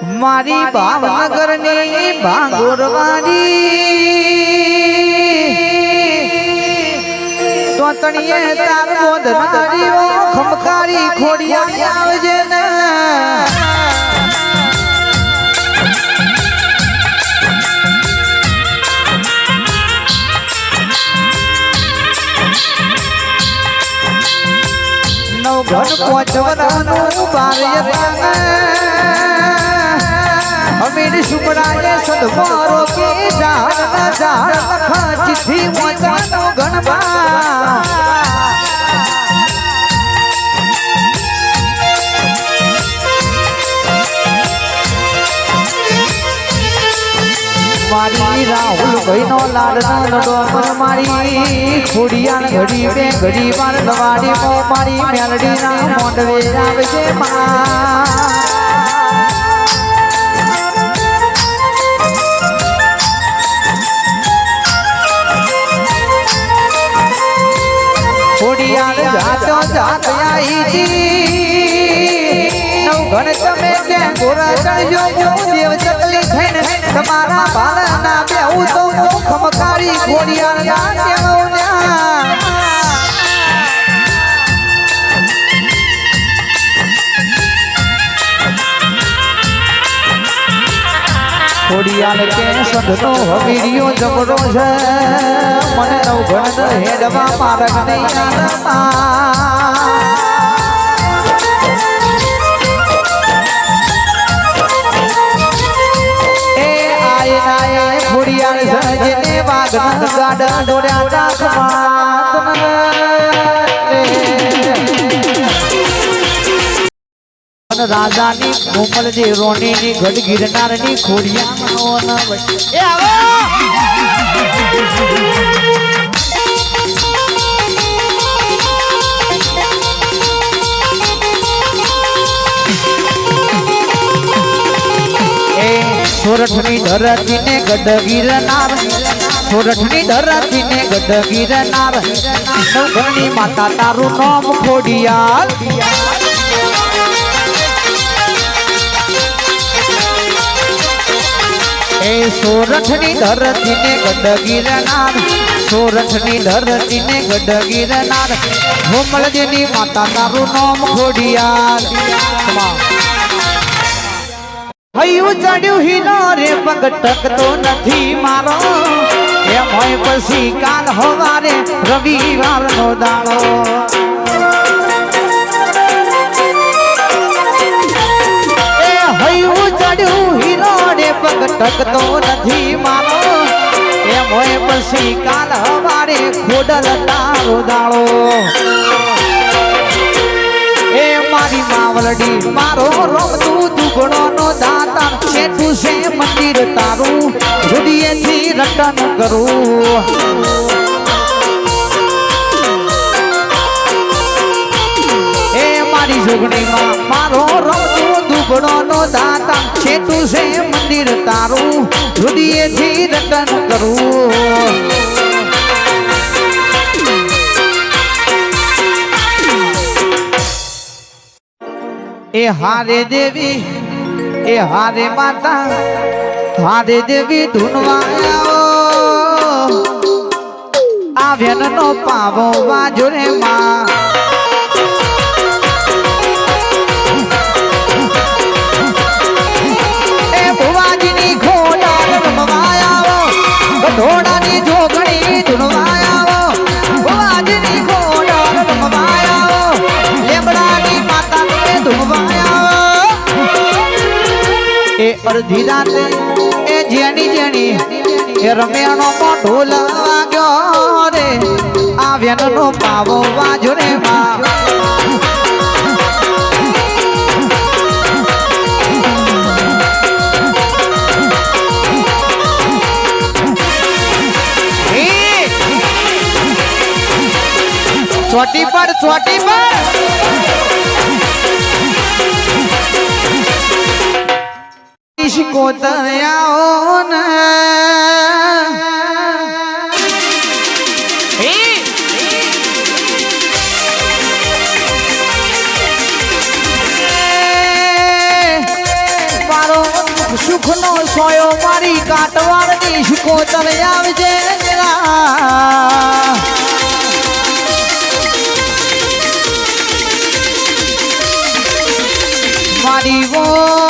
મારી ભાવનગરની ભાંગોરવાડી તો તણીએ તાર બોધનારીઓ ખમકારી ખોડિયા આવજે ને. નવઘન પોચવરાનું બારયતાને અમીર સુપડાએ સદવારો કે ઝાડ ન ઝાડ લખા ચિઠ્ઠી મોચાનો ગણવા મારી રાહુલ ભાઈનો લાડનો લડો મારી. ખોડિયાર ઘડી બે ઘડી વાર દવાડી મો મારી મેલડી ના મોંડવે આવજે માં ખોડિયાર જાતો જાત આઈ જી. નવ ઘણ તમે ત્યાં ગોરા ચડજો દેવ ચકલી થઈને તમારા બાળના બેઉ તો ખમકારી ખોડિયાર ના કેવું ખોડિયાલ કે સંધનો હવીડિયો જબરો છે. મને નવઘણ હેડવા મારગ નહીં ખોડિયાલ સજને વાગન ગાડા દોડ્યા તાખમાં રાજાની કોમલજી રોણીની ગઢ ગિરનારની ખોડિયા એ આવો! સોરઠની ધરતીને ગઢ ગિરનાર સોરઠની ધરતીને ગઢ ગિરનાર નવઘરની માતા તારું નામ ખોડિયાર સોરઠની ધરતીને ગઢ ગિરનાર સોરઠની ધરતીને ગઢ ગિરનાર હોમળજીની માતા તારું નામ ખોડિયાર હૈયું ચડ્યું રે પગ ટકતો નથી મારો. એમ હોય પછી કાલ હવારે રવિવાર નો દાડો. રે પગ ટકતો નથી મારો. એમ હોય પછી કાલ હવારે ખોડલ તારો દાડો. એ મારી માવલડી, મારો રમતું દુગણો નો દાતા છેટું છે મંદિર તારું, હૃદયથી રટન કરું. એ મારી જોગણીમાં મારો નો દાતા, છેટું છે મંદિર તારું હૃદયથી રટન કરું. એ હારે દેવી, એ હારે માતા, હારે દેવી ધૂનવાયાઓ. આ વ્યનનો પાવો વાજો રે માં. એ અડધી રાતે એ જેની જેની એ રમ્યાનો ઢોલ વાગ્યો રે. આ વ્યનનો પાવો વાજો રે માં છોટી પર છોટી પર ઇસકો તયાઓ ના સુખનો સોયો મારી કાટવાળની સુખો તને આવજે. મારી વો